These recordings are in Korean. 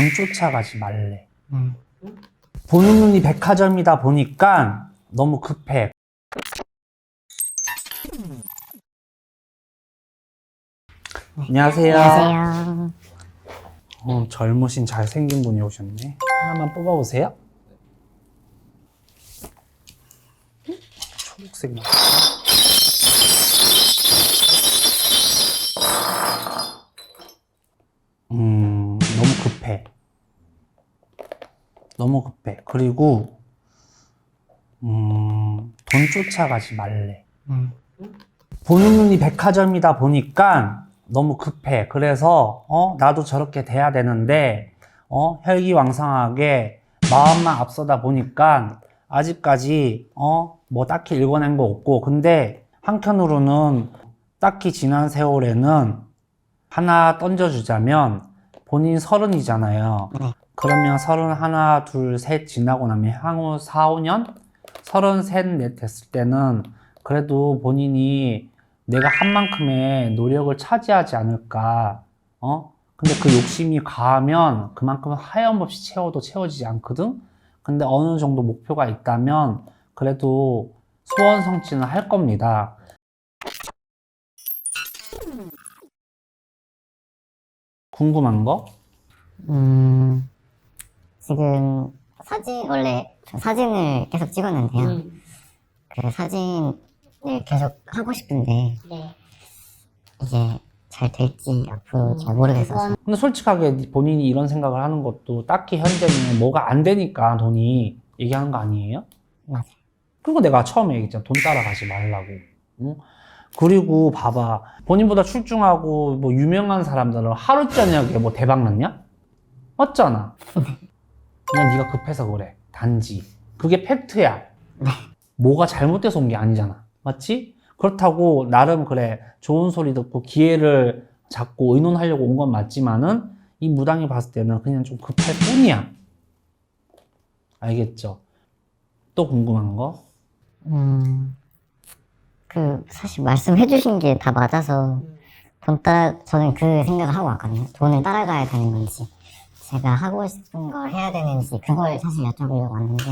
돈 쫓아가지 말래. 음. 보는 눈이 백화점이다 보니까 너무 급해. 안녕하세요. 안녕하세요. 어, 젊으신 잘생긴 분이 오셨네. 하나만 뽑아보세요. 초록색 나. 음, 너무 급해. 그리고 음, 돈 쫓아가지 말래. 음. 보는 눈이 백화점이다 보니까 너무 급해. 그래서 어 나도 저렇게 돼야 되는데 어 혈기왕성하게 마음만 앞서다 보니까 아직까지 어뭐 딱히 읽어낸 거 없고 근데 한편으로는 딱히 지난 세월에는 하나 던져주자면 본인 서른이잖아요. 네. 그러면 서른 하나, 둘, 셋 지나고 나면 향후 4, 5년? 서른 셋, 넷 됐을 때는 그래도 본인이 내가 한 만큼의 노력을 차지하지 않을까. 어? 근데 그 욕심이 가하면 그만큼 하염없이 채워도 채워지지 않거든? 근데 어느 정도 목표가 있다면 그래도 소원 성취는 할 겁니다. 궁금한 거? 음, 지금 사진, 원래 저 사진을 계속 찍었는데요. 그 사진을 계속 하고 싶은데, 네. 이게 잘 될지 앞으로 잘 모르겠어서. 근데 솔직하게 본인이 이런 생각을 하는 것도 딱히 현재는 뭐가 안 되니까 돈이 얘기하는 거 아니에요? 맞아요. 그리고 내가 처음에 얘기했잖아. 돈 따라가지 말라고. 응? 그리고 봐봐. 본인보다 출중하고 뭐 유명한 사람들은 하루 저녁에 뭐 대박 났냐? 맞잖아. 그냥 네가 급해서 그래. 단지. 그게 팩트야. 뭐가 잘못돼서 온 게 아니잖아. 맞지? 그렇다고 나름 그래. 좋은 소리 듣고 기회를 잡고 의논하려고 온 건 맞지만은 이 무당이 봤을 때는 그냥 좀 급할 뿐이야. 알겠죠? 또 궁금한 거? 음, 그, 사실 말씀해 주신 게 다 맞아서, 돈 따라, 저는 그 생각을 하고 왔거든요. 돈을 따라가야 되는 건지, 제가 하고 싶은 걸 해야 되는지, 그걸 사실 여쭤보려고 왔는데,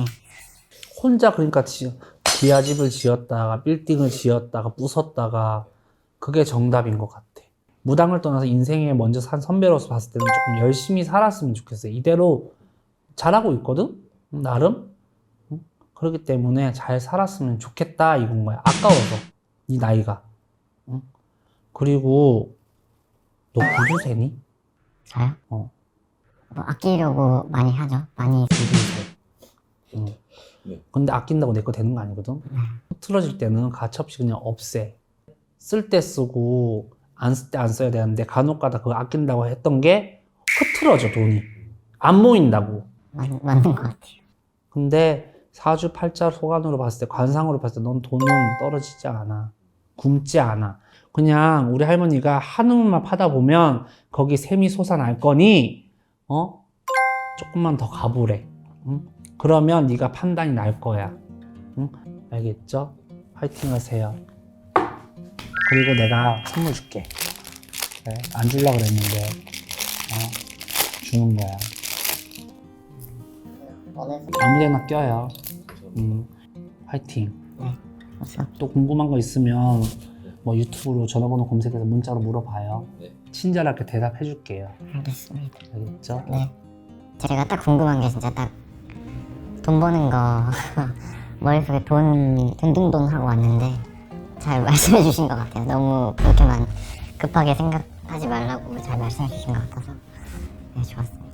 혼자 그러니까 지, 기아집을 지었다가 빌딩을 지었다가 부쉈다가 그게 정답인 것 같아. 무당을 떠나서 인생에 먼저 산 선배로서 봤을 때는 조금 열심히 살았으면 좋겠어요. 이대로 잘하고 있거든? 나름? 응? 그렇기 때문에 잘 살았으면 좋겠다 이건 거야. 아까워서. 이 나이가. 응? 그리고 너 구두쇠니? 저요? 어. 뭐 아끼려고 많이 하죠. 많이. 구두쇠. 응. 근데 아낀다고 내 거 되는 거 아니거든? 틀어질 때는 가차없이 그냥 없애. 쓸 때 쓰고 안 쓸 때 안 써야 되는데 간혹 가다 그거 아낀다고 했던 게 흐트러져 돈이. 안 모인다고. 맞, 맞는 것 같아요. 근데 사주 팔자 소관으로 봤을 때 관상으로 봤을 때 넌 돈은 떨어지지 않아. 굶지 않아. 그냥 우리 할머니가 한우만 파다 보면 거기 샘이 솟아날 거니 어 조금만 더 가보래. 응? 그러면 네가 판단이 날 거야. 응? 알겠죠? 파이팅 하세요. 그리고 내가 선물 줄게. 그래, 안 주려고 그랬는데 어, 주는 거야. 아무데나 껴요. 음, 화이팅. 그래서 또 궁금한 거 있으면 뭐 유튜브로 전화번호 검색해서 문자로 물어봐요. 친절하게 대답해 줄게요. 알겠습니다. 알겠죠? 네. 제가 딱 궁금한 게 진짜 딱 돈 버는 거 머릿속에 돈 둥둥둥 하고 왔는데 잘 말씀해 주신 것 같아요. 너무 그렇게만 급하게 생각하지 말라고 잘 말씀해 주신 것 같아서 네, 좋았어요.